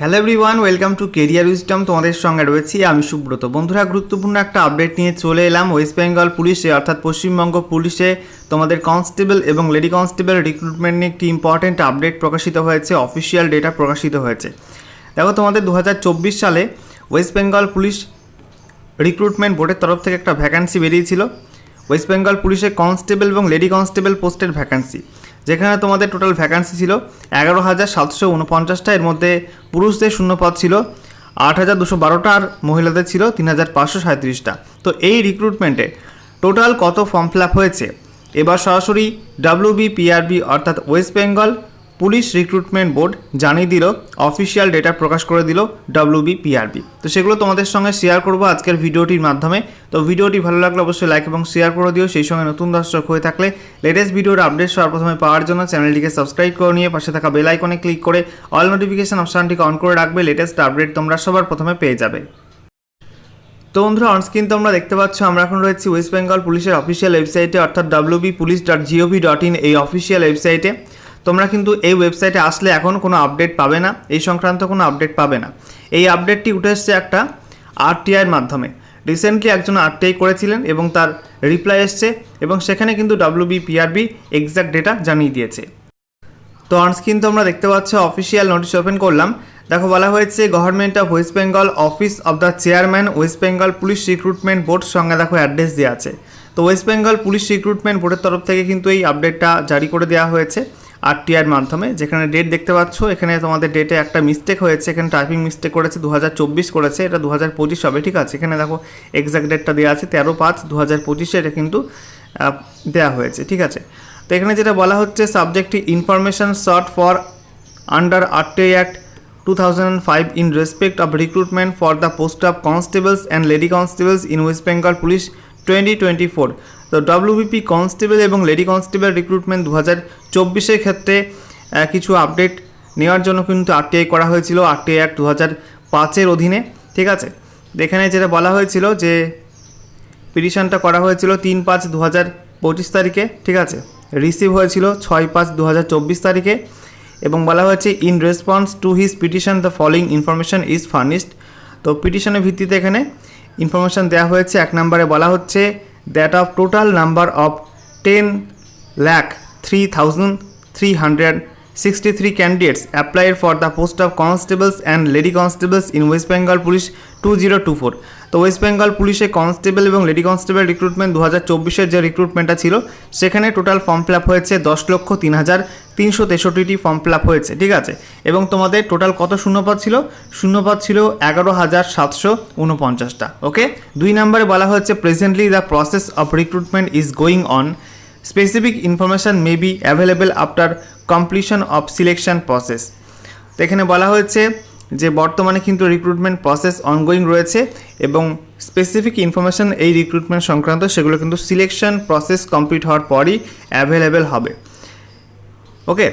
Hello everyone welcome to career wisdom তোমাদের সঙ্গে রয়েছি আমি সুব্রত। বন্ধুরা, গুরুত্বপূর্ণ একটা আপডেট নিয়ে চলে এলাম। ওয়েস্ট বেঙ্গল পুলিশে অর্থাৎ পশ্চিমবঙ্গ পুলিশে তোমাদের কনস্টেবল এবং লেডি কনস্টেবল রিক্রুটমেন্ট নিয়ে একটি ইম্পর্টেন্ট আপডেট প্রকাশিত হয়েছে অফিসিয়াল ডেটা প্রকাশিত হয়েছে। দেখো, তোমাদের দু হাজার চব্বিশ সালে ওয়েস্ট বেঙ্গল পুলিশ রিক্রুটমেন্ট বোর্ডের তরফ থেকে একটা ভ্যাকান্সি বেরিয়েছিল। ওয়েস্ট বেঙ্গল পুলিশে কনস্টেবল এবং লেডি কনস্টেবল পোস্টের ভ্যাকান্সি যেখানে তোমাদের টোটাল ভ্যাকান্সি ছিল এগারো হাজার সাতশো উনপঞ্চাশটা, এর মধ্যে পুরুষদের শূন্যপদ ছিল আট হাজার দুশো বারোটা আর মহিলাদের ছিল তিন হাজার পাঁচশো সাঁত্রিশটা তো এই রিক্রুটমেন্টে টোটাল কত ফর্ম ফিল আপ হয়েছে? এবার সরাসরি ডাব্লিউবি পিআরবি অর্থাৎ West Bengal police recruitment board জানিয়ে দিল, অফিসিয়াল ডেটা প্রকাশ করে দিল ডাব্লিউবি পিআরবি তো সেগুলো তোমাদের সঙ্গে শেয়ার করব আজকের ভিডিওটির মাধ্যমে। তো ভিডিওটি ভালো লাগলে অবশ্যই লাইক এবং শেয়ার করে দিও। সেই সঙ্গে নতুন দর্শক হয়ে থাকলে লেটেস্ট ভিডিওর আপডেট সবার প্রথমে পাওয়ার জন্য চ্যানেলটিকে সাবস্ক্রাইব করে নিয়ে পাশে থাকা বেল আইকনে ক্লিক করে অল নোটিফিকেশন অপশানটিকে অন করে রাখবে। লেটেস্ট আপডেট তোমরা সবার প্রথমে পেয়ে যাবে। তো বন্ধুরা অনস্ক্রিন তোমরা দেখতে পাচ্ছ, আমরা এখন রয়েছি ওয়েস্ট বেঙ্গল পুলিশের অফিসিয়াল ওয়েবসাইটে অর্থাৎ WB police dot gov dot in এই অফিসিয়াল ওয়েবসাইটে তোমরা কিন্তু এই ওয়েবসাইটে আসলে এখন কোনো আপডেট পাবে না, এই সংক্রান্ত কোনো আপডেট পাবে না। এই আপডেটটি উঠে এসছে একটা আরটিআইয়ের মাধ্যমে। রিসেন্টলি একজন আরটিআই করেছিলেন এবং তার রিপ্লাই এসছে এবং সেখানে কিন্তু ডাব্লিউবি পিআরবি এক্সাক্ট ডেটা জানিয়ে দিয়েছে। তো অনস্ক্রিন তোমরা দেখতে পাচ্ছ অফিসিয়াল নোটিশ ওপেন করলাম। দেখো, বলা হয়েছে government of West Bengal office of the chairman West Bengal police recruitment board সঙ্গে দেখো অ্যাড্রেস দেওয়া আছে। তো ওয়েস্ট বেঙ্গল পুলিশ রিক্রুটমেন্ট বোর্ডের তরফ থেকে কিন্তু এই আপডেটটা জারি করে দেওয়া হয়েছে। আরটিআর মাধ্যমে। যেখানে ডেট দেখতে পাচ্ছ, এখানে তোমাদের ডেটে একটা মিস্টেক হয়েছে। এখানে টাইপিং মিস্টেক করেছে দু হাজার চব্বিশ করেছে, এটা দু হাজার পঁচিশ হবে, ঠিক আছে? এখানে দেখো এক্সাক্ট ডেটটা দেওয়া আছে, তেরো পাঁচ দু হাজার পঁচিশে এটা কিন্তু দেওয়া হয়েছে, ঠিক আছে? তো এখানে যেটা বলা হচ্ছে সাবজেক্টটি information sought for under RTI act 2005 in respect of recruitment for the post of constables and lady constables in West Bengal Police 2024 তো ডব্লিউবিপি কনস্টেবল এবং লেডি কনস্টেবল রিক্রুটমেন্ট দু হাজার চব্বিশের ক্ষেত্রে কিছু আপডেট নেওয়ার জন্য কিন্তু আরটিআই করা হয়েছিল আরটিআই অ্যাক্ট দু হাজার পাঁচের অধীনে, ঠিক আছে? এখানে যেটা বলা হয়েছিল যে পিটিশনটা করা হয়েছিল তিন পাঁচ দু হাজার পঁচিশ তারিখে, ঠিক আছে? রিসিভ হয়েছিল ছয় পাঁচ দু হাজার চব্বিশ তারিখে এবং বলা হয়েছে in response to his petition the following information is furnished তো পিটিশনের ভিত্তিতে এখানে ইনফরমেশন দেওয়া হয়েছে। এক নম্বরে বলা হচ্ছে that of total number of 10 lakh 3300 thousand three hundred sixty three candidates applied for the post of constables and lady constables in West Bengal police two zero two four তো ওয়েস্ট বেঙ্গল পুলিশে constable এবং lady constable recruitment দু হাজার চব্বিশের যে রিক্রুটমেন্টটা ছিল, সেখানে total form fill up হয়েছে দশ লক্ষ তিন হাজার তিনশো তেষট্টিটি ফর্ম ফিল আপ হয়েছে, ঠিক আছে? এবং তোমাদের টোটাল কত শূন্যপদ ছিল? শূন্যপদ ছিল এগারো হাজার সাতশো উনপঞ্চাশটা ওকে দুই নম্বরে বলা হচ্ছে presently the process of recruitment is going on specific information may be available after completion of selection process তো এখানে বলা হয়েছে যে বর্তমানে কিন্তু রিক্রুটমেন্ট প্রসেস অনগোয়িং রয়েছে এবং স্পেসিফিক ইনফরমেশান এই রিক্রুটমেন্ট সংক্রান্ত সেগুলো কিন্তু সিলেকশন প্রসেস কমপ্লিট হওয়ার পরই অ্যাভেলেবেল হবে। ওকে